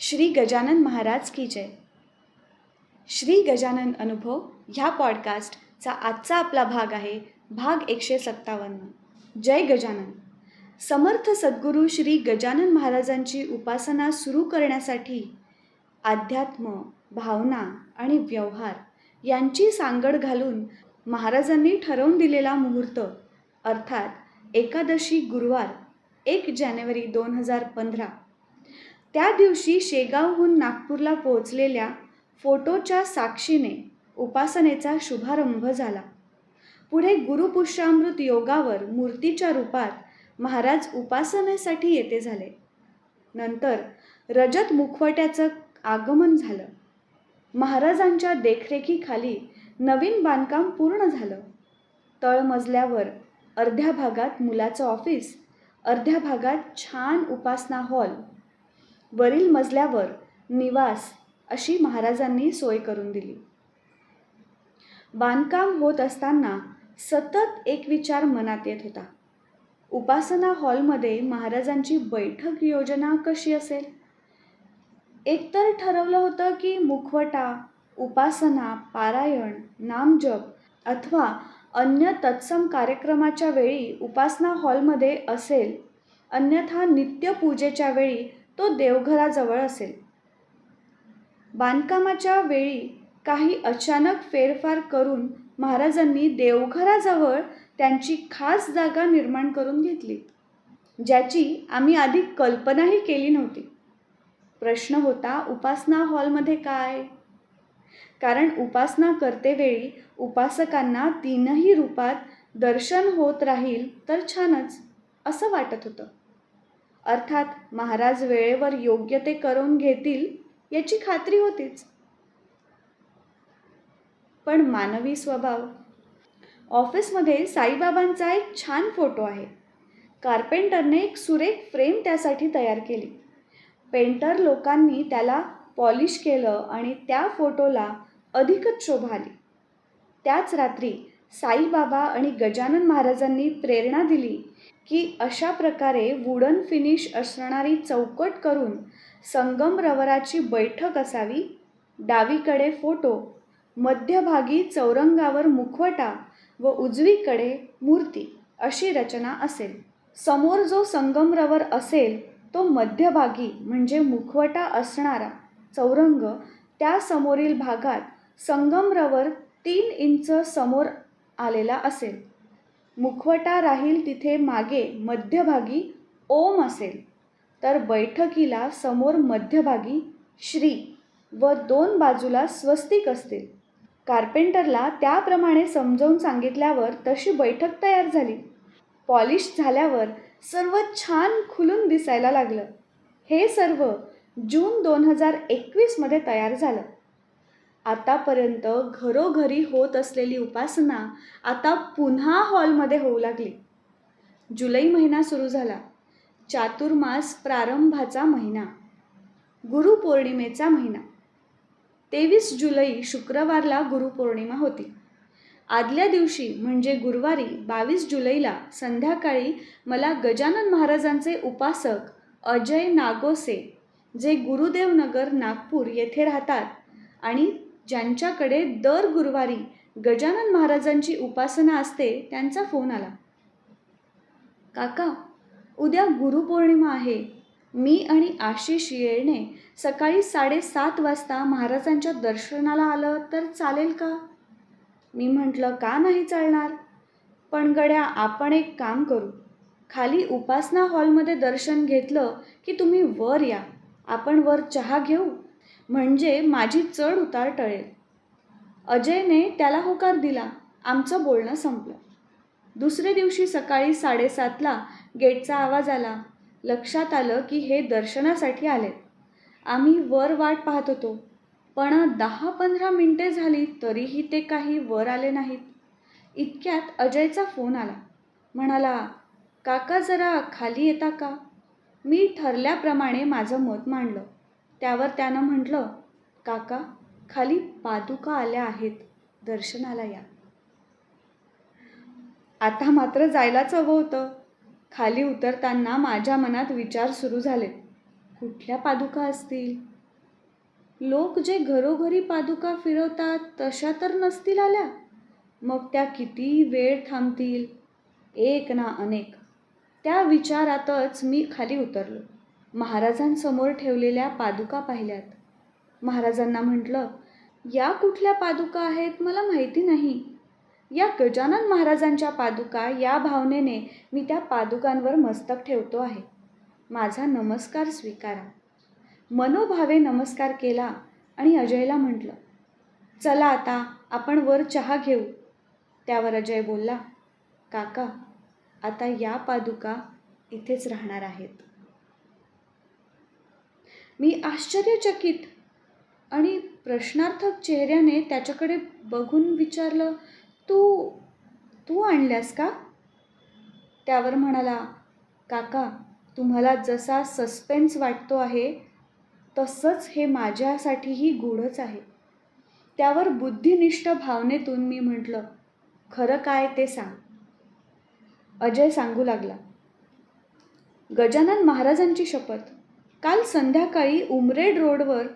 श्री गजानन महाराज की जय. श्री गजानन अनुभव ह्या पॉडकास्टचा आजचा आपला भाग आहे भाग एकशे सत्तावन्न. जय गजानन. समर्थ सद्गुरू श्री गजानन महाराजांची उपासना सुरू करण्यासाठी अध्यात्म भावना आणि व्यवहार यांची सांगड घालून महाराजांनी ठरवून दिलेला मुहूर्त अर्थात एकादशी गुरुवार एक जानेवारी दोन हजार पंधरा. त्या दिवशी शेगावहून नागपूरला पोहोचलेल्या फोटोच्या साक्षीने उपासनेचा शुभारंभ झाला. पुढे गुरुपुष्यामृत योगावर मूर्तीच्या रूपात महाराज उपासनेसाठी येते झाले. नंतर रजत मुखवट्याचं आगमन झालं. महाराजांच्या देखरेखीखाली नवीन बांधकाम पूर्ण झालं. तळमजल्यावर अर्ध्या भागात मुलाचं ऑफिस अर्ध्या भागात छान उपासना हॉल वरील मजल्यावर निवास अशी महाराजांनी सोय करून दिली. बांधकाम होत असताना सतत एक विचार मनात येत होता. उपासना हॉलमध्ये महाराजांची बैठक योजना कशी असेल? एकतर ठरवलं होतं की मुखवटा उपासना पारायण नामजप अथवा अन्य तत्सम कार्यक्रमाच्या वेळी उपासना हॉलमध्ये असेल. अन्यथा नित्यपूजेच्या वेळी तो देवघराजवळ असेल. बांधकामाच्या वेळी काही अचानक फेरफार करून महाराजांनी देवघराजवळ त्यांची खास जागा निर्माण करून घेतली ज्याची आम्ही आधी कल्पनाही केली नव्हती. प्रश्न होता उपासना हॉलमध्ये काय? कारण उपासना करतेवेळी उपासकांना तीनही रूपात दर्शन होत राहील तर छानच असं वाटत होतं. अर्थात महाराज वेळेवर योग्य ते करून घेतील याची खात्री होतीच. पण मानवी स्वभाव. ऑफिसमध्ये साईबाबांचा एक छान फोटो आहे. कार्पेंटरने एक सुरेख फ्रेम त्यासाठी तयार केली. पेंटर लोकांनी त्याला पॉलिश केलं आणि त्या फोटोला अधिकच शोभा आली. त्याच रात्री साईबाबा आणि गजानन महाराजांनी प्रेरणा दिली की अशा प्रकारे वुडन फिनिश असणारी चौकट करून संगमरवराची बैठक असावी. डावीकडे फोटो मध्यभागी चौरंगावर मुखवटा व उजवीकडे मूर्ती अशी रचना असेल. समोर जो संगमरवर असेल तो मध्यभागी म्हणजे मुखवटा असणारा चौरंग त्या समोरील भागात संगमरवर तीन इंच समोर आलेला असेल. मुखवटा राहील तिथे मागे मध्यभागी ओम असेल. तर बैठकीला समोर मध्यभागी श्री व दोन बाजूला स्वस्तिक असतील. कार्पेंटरला त्याप्रमाणे समजावून सांगितल्यावर तशी बैठक तयार झाली. पॉलिश झाल्यावर सर्व छान खुलून दिसायला लागलं. हे सर्व जून दोन हजार एकवीसमध्ये तयार झालं. आतापर्यंत घरोघरी होत असलेली उपासना आता पुन्हा हॉलमध्ये होऊ लागली. जुलै महिना सुरू झाला. चातुर्मास प्रारंभाचा महिना. गुरुपौर्णिमेचा महिना. तेवीस जुलै शुक्रवारला गुरुपौर्णिमा होती. आदल्या दिवशी म्हणजे गुरुवारी बावीस जुलैला संध्याकाळी मला गजानन महाराजांचे उपासक अजय नागोसे जे गुरुदेवनगर नागपूर येथे राहतात आणि ज्यांच्याकडे दर गुरुवारी गजानन महाराजांची उपासना असते त्यांचा फोन आला. काका उद्या गुरुपौर्णिमा आहे. मी आणि आशिष येळणे सकाळी साडेसात वाजता महाराजांच्या दर्शनाला आलं तर चालेल का? मी म्हटलं का नाही चालणार? पण गड्या आपण एक काम करू. खाली उपासना हॉलमध्ये दर्शन घेतलं की तुम्ही वर या. आपण वर चहा घेऊ? म्हणजे माझी चढ उतार टळेल. अजयने त्याला होकार दिला. आमचं बोलणं संपलं. दुसऱ्या दिवशी सकाळी साडेसातला गेटचा आवाज आला. लक्षात आलं की हे दर्शनासाठी आले आम्ही वर वाट पाहत होतो. पण दहा पंधरा मिनटे झाली तरीही ते काही वर आले नाहीत. इतक्यात अजयचा फोन आला. म्हणाला काका जरा खाली येता का? मी ठरल्याप्रमाणे माझं मत मांडलं. त्यावर त्यानं म्हटलं काका खाली पादुका आल्या आहेत दर्शनाला या. आता मात्र जायलाच हवं होतं. खाली उतरताना माझ्या मनात विचार सुरू झाले कुठल्या पादुका असतील? लोक जे घरोघरी पादुका फिरवतात तशा तर नसतील आल्या. मग त्या किती वेळ थांबतील? एक ना अनेक. त्या विचारातच मी खाली उतरलो. महाराजांसमोर ठेवलेल्या पादुका पाहिल्यात. महाराजांना म्हटलं या कुठल्या पादुका आहेत मला माहिती नाही. या गजानन महाराजांच्या पादुका या भावनेने मी त्या पादुकांवर मस्तक ठेवतो आहे. माझा नमस्कार स्वीकारा. मनोभावे नमस्कार केला आणि अजयला म्हटलं चला आता आपण वर चहा घेऊ. त्यावर अजय बोलला काका आता या पादुका इथेच राहणार आहेत. मी आश्चर्यचकित आणि प्रश्नार्थक चेहऱ्याने त्याच्याकडे बघून विचारलं तू तू आणल्यास का? त्यावर म्हणाला काका तुम्हाला जसा सस्पेन्स वाटतो आहे तसंच हे माझ्यासाठीही गूढच आहे. त्यावर बुद्धिनिष्ठ भावनेतून मी म्हटलं खरं काय ते सांग. अजय सांगू लागला गजानन महाराजांची शपथ. काल संध्याकाळी उमरेड रोडवर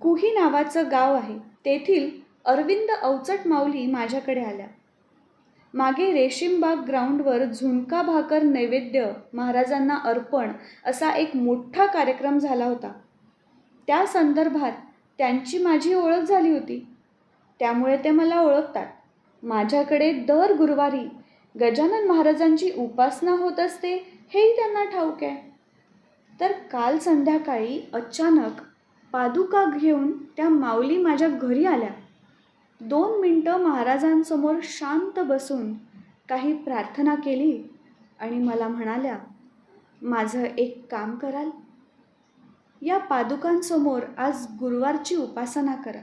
कुही नावाचं गाव आहे. तेथील अरविंद अवचट माऊली माझ्याकडे आल्या. मागे रेशीमबाग ग्राउंडवर झुणका भाकर नैवेद्य महाराजांना अर्पण असा एक मोठा कार्यक्रम झाला होता. त्या संदर्भात त्यांची माझी ओळख झाली होती. त्यामुळे ते मला ओळखतात. माझ्याकडे दर गुरुवारी गजानन महाराजांची उपासना होत असते हेही त्यांना ठाऊक आहे. तर काल संध्याकाळी अचानक पादुका घेऊन त्या माऊली माझ्या घरी आल्या. दोन मिनटं महाराजांसमोर शांत बसून काही प्रार्थना केली आणि मला म्हणाल्या माझं एक काम कराल. या पादुकांसमोर आज गुरुवारची उपासना करा.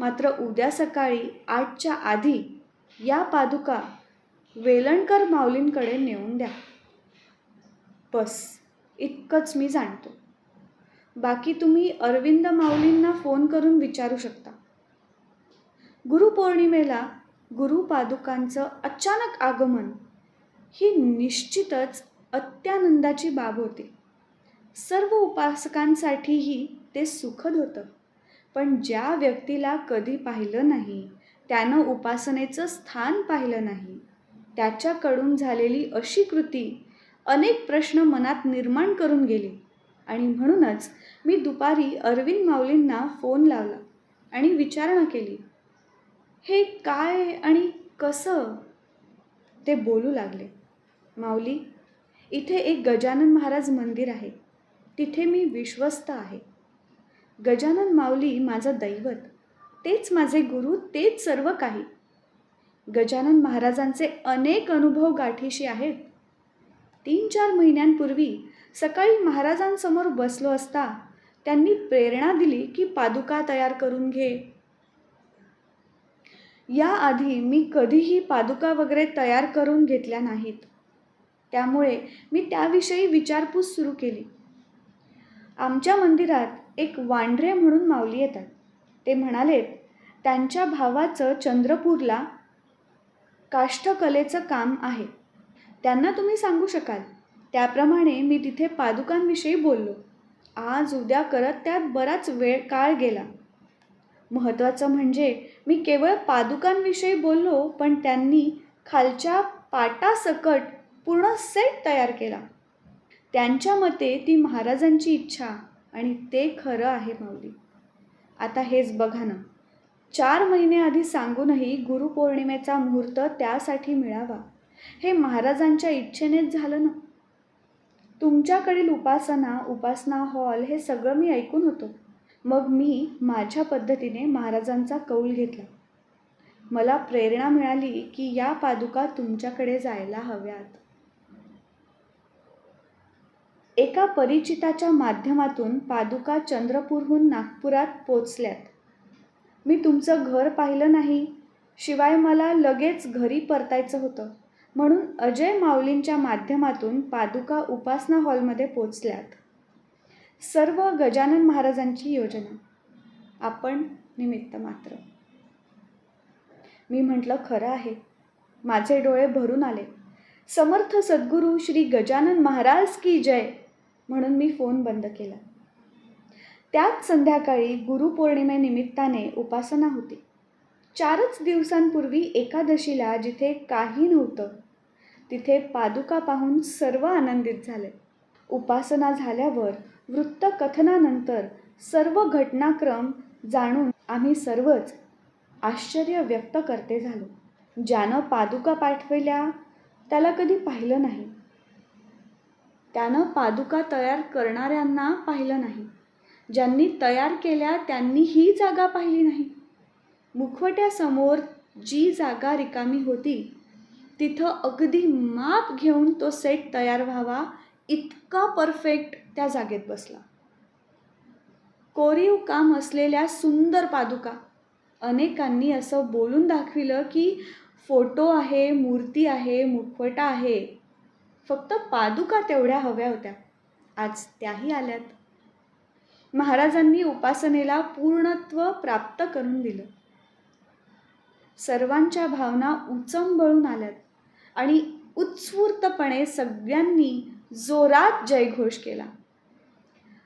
मात्र उद्या सकाळी आठच्या आधी या पादुका वेलणकर माऊलींकडे नेऊन द्या. बस. इतकंच मी जाणतो. बाकी तुम्ही अरविंद माऊलींना फोन करून विचारू शकता. गुरुपौर्णिमेला गुरुपादुकांचं अचानक आगमन ही निश्चितच अत्यानंदाची बाब होती. सर्व उपासकांसाठीही ते सुखद होतं. पण ज्या व्यक्तीला कधी पाहिलं नाही त्यानं उपासनेचं स्थान पाहिलं नाही त्याच्याकडून झालेली अशी कृती अनेक प्रश्न मनात निर्माण करून गेली. आणि म्हणूनच मी दुपारी अरविंद माऊलींना फोन लावला आणि विचारणा केली. हे काय आणि कसं? ते बोलू लागले. माऊली इथे एक गजानन महाराज मंदिर आहे. तिथे मी विश्वस्त आहे. गजानन माऊली माझं दैवत. तेच माझे गुरु तेच सर्व काही. गजानन महाराजांचे अनेक अनुभव गाठीशी आहेत. तीन चार महिन्यांपूर्वी सकाळी महाराजांसमोर बसलो असता त्यांनी प्रेरणा दिली की पादुका तयार करून घे. याआधी मी कधीही पादुका वगैरे तयार करून घेतल्या नाहीत. त्यामुळे मी त्याविषयी विचारपूस सुरू केली. आमच्या मंदिरात एक वांढरे म्हणून माऊली येतात. ते म्हणालेत त्यांच्या भावाचं चंद्रपूरला काष्ठकलेचं काम आहे. त्यांना तुम्ही सांगू शकाल. त्याप्रमाणे मी तिथे पादुकांविषयी बोललो. आज उद्या करत त्यात बराच वेळ काळ गेला. महत्त्वाचं म्हणजे मी केवळ पादुकांविषयी बोललो पण त्यांनी खालच्या पाटासकट पूर्ण सेट तयार केला. त्यांच्या मते ती महाराजांची इच्छा आणि ते खरं आहे माऊली. आता हेच बघा ना. चार महिने आधी सांगूनही गुरुपौर्णिमेचा मुहूर्त त्यासाठी मिळावा. हे महाराजांच्या इच्छेनेच झालं ना. तुमच्याकडील उपासना उपासना हॉल हे सगळं मी ऐकून होतो. मग मी माझ्या पद्धतीने महाराजांचा कौल घेतला. मला प्रेरणा मिळाली की या पादुका तुमच्याकडे जायला हव्यात. एका परिचिताच्या माध्यमातून पादुका चंद्रपूरहून नागपुरात पोचल्यात. मी तुमचं घर पाहिलं नाही. शिवाय मला लगेच घरी परतायचं होतं. म्हणून अजय माऊलींच्या माध्यमातून पादुका उपासना हॉलमध्ये पोचल्यात सर्व गजानन महाराजांची योजना. आपण निमित्त मात्र. मी म्हटलं खरं आहे. माझे डोळे भरून आले. समर्थ सद्गुरू श्री गजानन महाराज की जय म्हणून मी फोन बंद केला. त्याच संध्याकाळी गुरुपौर्णिमेनिमित्ताने उपासना होती. चारच दिवसांपूर्वी एकादशीला जिथे काही नव्हतं तिथे पादुका पाहून सर्व आनंदित झाले. उपासना झाल्यावर वृत्तकथनानंतर सर्व घटनाक्रम जाणून आम्ही सर्वच आश्चर्य व्यक्त करते झालो. ज्यानं पादुका पाठवल्या त्याला कधी पाहिलं नाही. त्यानं पादुका तयार करणाऱ्यांना पाहिलं नाही. ज्यांनी तयार केल्या त्यांनी ही जागा पाहिली नाही. मुखवट्यासमोर जी जागा रिकामी होती तिथं अगदी माप घेऊन तो सेट तयार व्हावा इतका परफेक्ट त्या जागेत बसला. कोरीव काम असलेल्या सुंदर पादुका. अनेकांनी असं बोलून दाखविलं की फोटो आहे मूर्ती आहे मुखवटा आहे. फक्त पादुका तेवढ्या हव्या होत्या. आज त्याही आल्यात. महाराजांनी उपासनेला पूर्णत्व प्राप्त करून दिलं. सर्वांच्या भावना उचंबळून आल्यात. आणि उत्स्फूर्तपणे सगळ्यांनी जोरात जयघोष केला.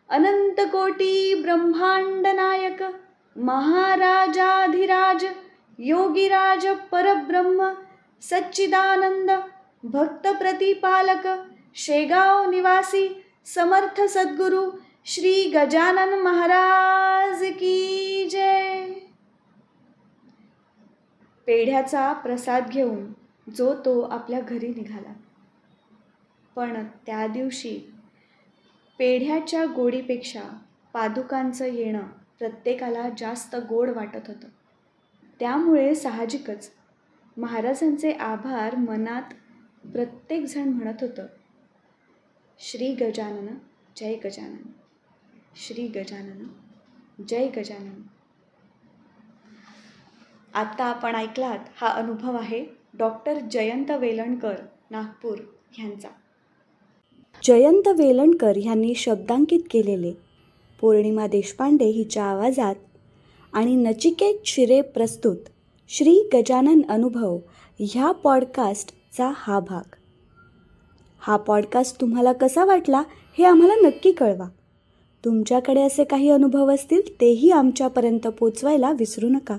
अनंत कोटी ब्रह्मांड नायक महाराजाधिराज योगीराज परब्रह्म सच्चिदानंद भक्त प्रतिपालक शेगाव निवासी समर्थ सद्गुरू श्री गजानन महाराज की जय. पेढ्याचा प्रसाद घेऊन जो तो आपल्या घरी निघाला. पण त्या दिवशी पेढ्याच्या गोडीपेक्षा पादुकांचं येणं प्रत्येकाला जास्त गोड वाटत होतं. त्यामुळे साहजिकच महाराजांचे आभार मनात प्रत्येकजण म्हणत होतं श्री गजानन जय गजानन श्री गजानन जय गजानन. आत्ता आपण ऐकलात हा अनुभव आहे डॉक्टर जयंत वेलणकर नागपूर ह्यांचा जयंत वेलणकर ह्यांनी शब्दांकित केलेले. पौर्णिमा देशपांडे हिच्या आवाजात आणि नचिकेत शिरे प्रस्तुत श्री गजानन अनुभव ह्या पॉडकास्टचा हा भाग. हा पॉडकास्ट तुम्हाला कसा वाटला हे आम्हाला नक्की कळवा. तुमच्याकडे असे काही अनुभव असतील तेही आमच्यापर्यंत पोचवायला विसरू नका.